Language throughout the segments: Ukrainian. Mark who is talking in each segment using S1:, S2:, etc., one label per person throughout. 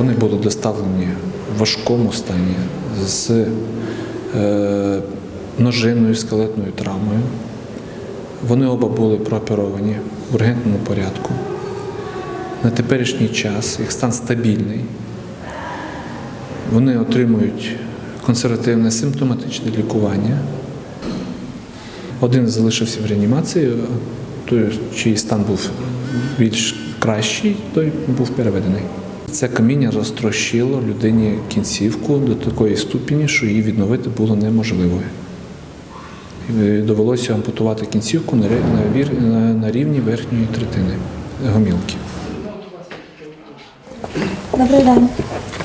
S1: Вони були доставлені в важкому стані з е, ножинною скелетною травмою. Вони оба були прооперовані в ургентному порядку. На теперішній час їх стан стабільний. Вони отримують консервативне симптоматичне лікування. Один залишився в реанімації, той, чий стан був більш кращий, той був переведений. Це каміння розтрощило людині кінцівку до такої ступені, що її відновити було неможливо. І Довелося ампутувати кінцівку на рівні верхньої третини гомілки.
S2: Добрий день.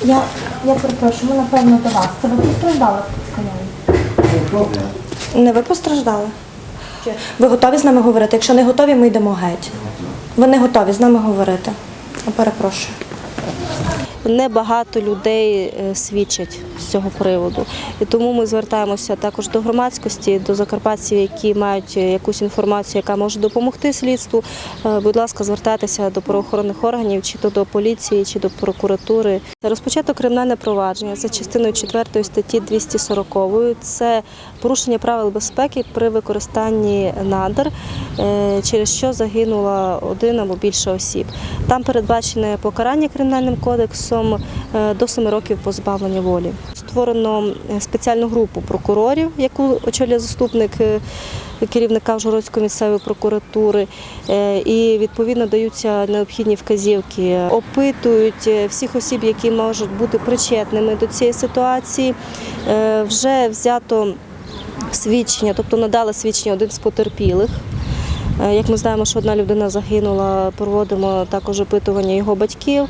S2: Я, я перепрошую, ми напевно до вас. Це ви постраждали з конями? Не ви постраждали? Ви готові з нами говорити? Якщо не готові, ми йдемо геть. Ви не готові з нами говорити. Я перепрошую.
S3: Небагато людей е, свідчать з цього приводу, і тому ми звертаємося також до громадськості, до закарпатців, які мають е, якусь інформацію, яка може допомогти слідству. Е, Будь ласка, звертайтеся до правоохоронних органів, чи то до поліції, чи до прокуратури. Розпочато кримінальне провадження за частиною 4 статті 240. Це порушення правил безпеки при використанні надр, через що загинула один або більше осіб. Там передбачене покарання кримінальним кодексом е, до 7 років позбавлення волі. Створено е, спеціальну групу прокурорів, яку очолює заступник е, керівника Ужгородської місцевої прокуратури, і відповідно даються необхідні вказівки. Опитують всіх осіб, які можуть бути причетними до цієї ситуації. Вже взято свідчення, тобто надали свідчення один з потерпілих. Як ми знаємо, що одна людина загинула, проводимо також опитування його батьків.